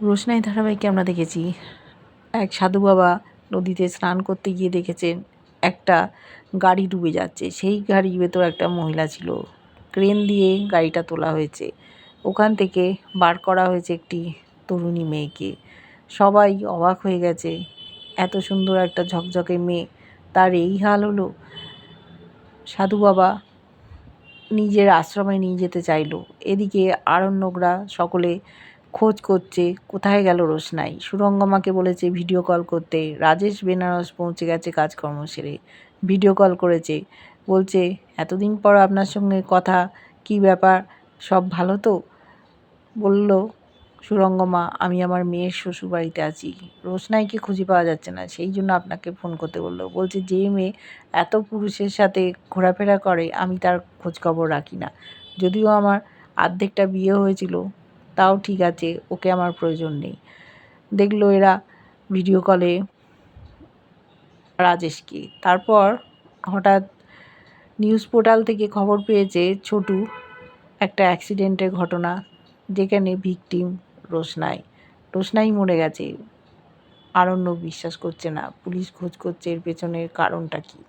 রোশনাই ধারাবাহিকে আমরা দেখেছি এক সাধু বাবা নদীতে স্নান করতে গিয়ে দেখেছেন একটা গাড়ি ডুবে যাচ্ছে। সেই গাড়ির ভেতর একটা মহিলা ছিল। ক্রেন দিয়ে গাড়িটা তোলা হয়েছে। ওখান থেকে বার করা হয়েছে একটি তরুণী মেয়েকে। সবাই অবাক হয়ে গেছে। এত সুন্দর একটা ঝকঝকে মেয়ে। তার এই হাল হলো। সাধু বাবা নিজের আশ্রমে নিয়ে যেতে চাইলো। এদিকে আরণ্যকরা সকলে খোঁজ করছে, কোথায় গেল রোশনাই? সুরঙ্গমাকে বলেছে ভিডিও কল করতে। রাজেশ বেনারস পৌঁছে গেছে কাজকর্ম সেরে। ভিডিও কল করেছে। বলছে, এতদিন পর আপনার সঙ্গে কথা, কি ব্যাপার? সব ভালো তো? বলল সুরঙ্গমা আমি আমার মেয়ের শ্বশুরবাড়িতে আছি। রোশনাইকে খুঁজে পাওয়া যাচ্ছে না, সেই জন্য আপনাকে ফোন করতে বলল। বলছে, যে মেয়ে এত পুরুষের সাথে ঘোরাফেরা করে, আমি তার খোঁজখবর রাখি না। যদিও আমার আর্ধেকটা বিয়ে হয়েছিল তাও ঠিক আছে, ওকে আমার প্রয়োজন নেই। দেখল এরা ভিডিও কলে রাজেশকে। তারপর হঠাৎ নিউজ পোর্টাল থেকে খবর পেয়েছে ছোটু একটা অ্যাক্সিডেন্টের ঘটনা, যেখানে ভিকটিম রোশনাই। রোশনাই মরে গেছে। আরণ্য বিশ্বাস করছে না, পুলিশ খোঁজ করছে এর পেছনের কারণটা কী?